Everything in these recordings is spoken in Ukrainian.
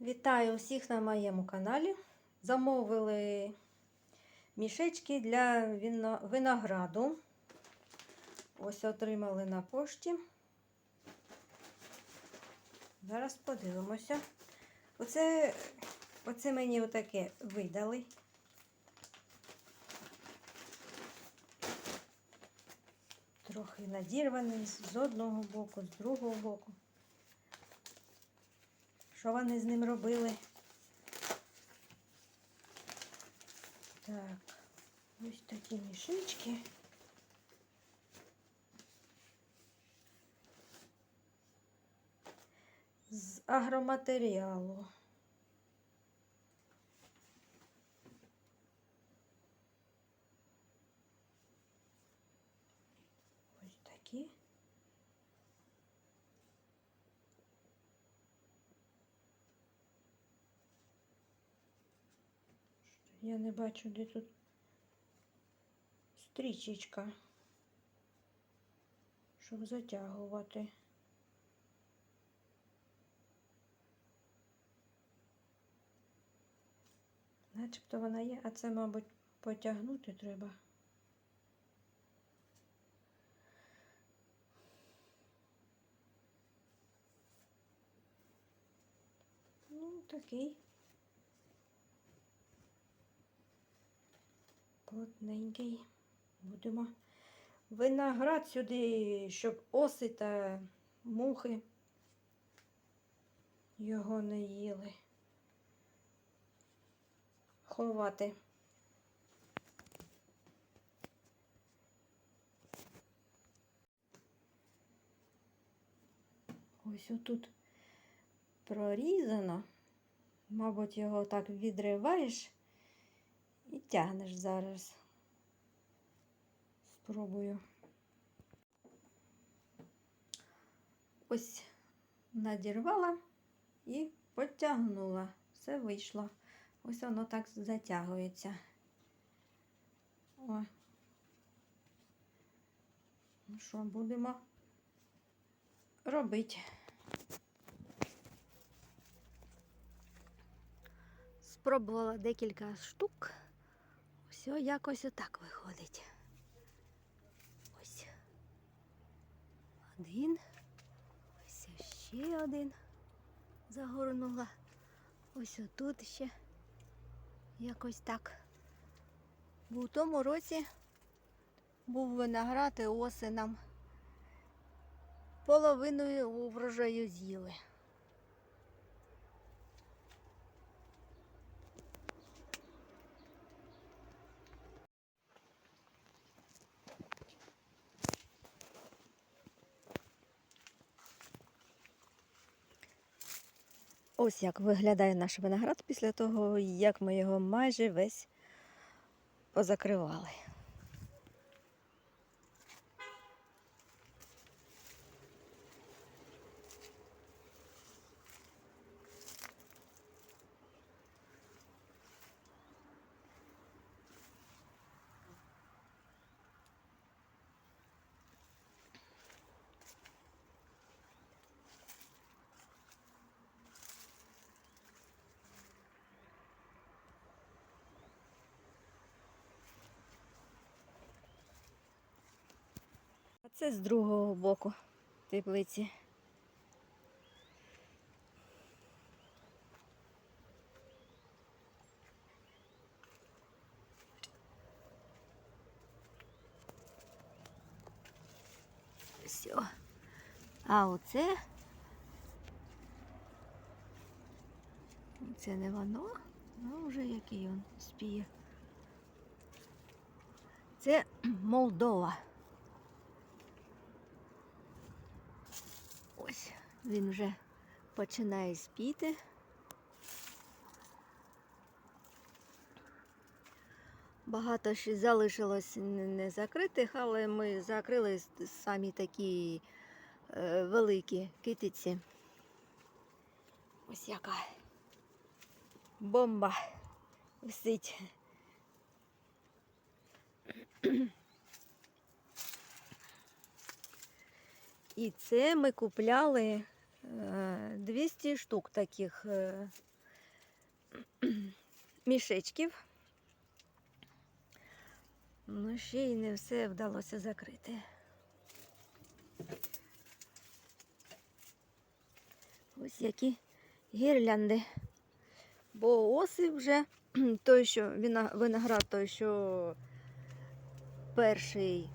Вітаю усіх на моєму каналі. Замовили мішечки для винограду. Ось отримали на пошті. Зараз подивимося. Оце, оце мені отаке видали. Трохи надірваний з одного боку, з другого боку. Що вони з ним робили? Так, ось такі мішечки. З агроматеріалу. Ось такі. Я не бачу, де тут стрічечка, щоб затягувати. Начебто вона є, а це, мабуть, потягнути треба. Ну, такий. Плотненький. Будемо виноград сюди, щоб оси та мухи його не їли. Ховати. Ось отут прорізано. Мабуть, його так відриваєш і тягнеш зараз. Спробую. Ось надірвала і потягнула. Все вийшло. Ось воно так затягується. О. Ну що, будемо робити. Спробувала декілька штук. Ось якось отак виходить. Ось. Один. Ось ще один загорнула. Ось отут ще якось так. Бо у тому році був виноград і оси нам половиною врожаю з'їли. Ось як виглядає наш виноград після того, як ми його майже весь позакривали. Це з другого боку теплиці. Все. А оце. Це не воно, ну вже який він спіє. Це Молдова. Ось він вже починає спіти. Багато ще залишилось не не але ми закрили самі такі е, великі китиці. Ось яка бомба висить. І це ми купляли е, 200 штук таких е, мішечків. Ну, ще й не все вдалося закрити. Ось які гірлянди. Бо оси вже той, що виноград, той, що перший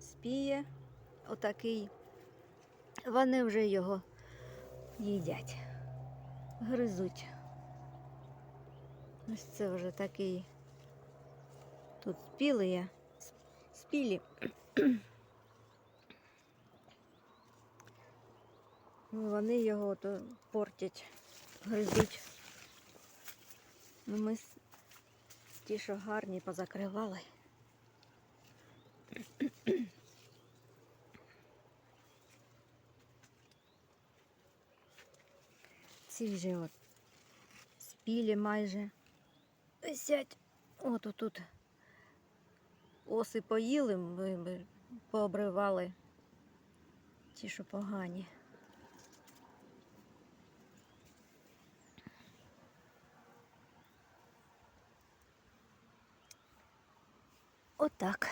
спіє, отакий, вони вже його їдять, гризуть. Ось це вже такий. Тут спіли є. Спілі. Вони його то портять, гризуть. Ну, ми ті, що гарні, позакривали. Ці вже спілі майже висять. От отут оси поїли, ми пообривали ті, що погані. Отак.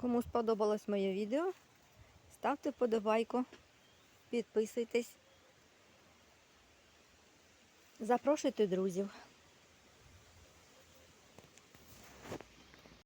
Кому сподобалось моє відео, ставте вподобайку, підписуйтесь, запрошуйте друзів.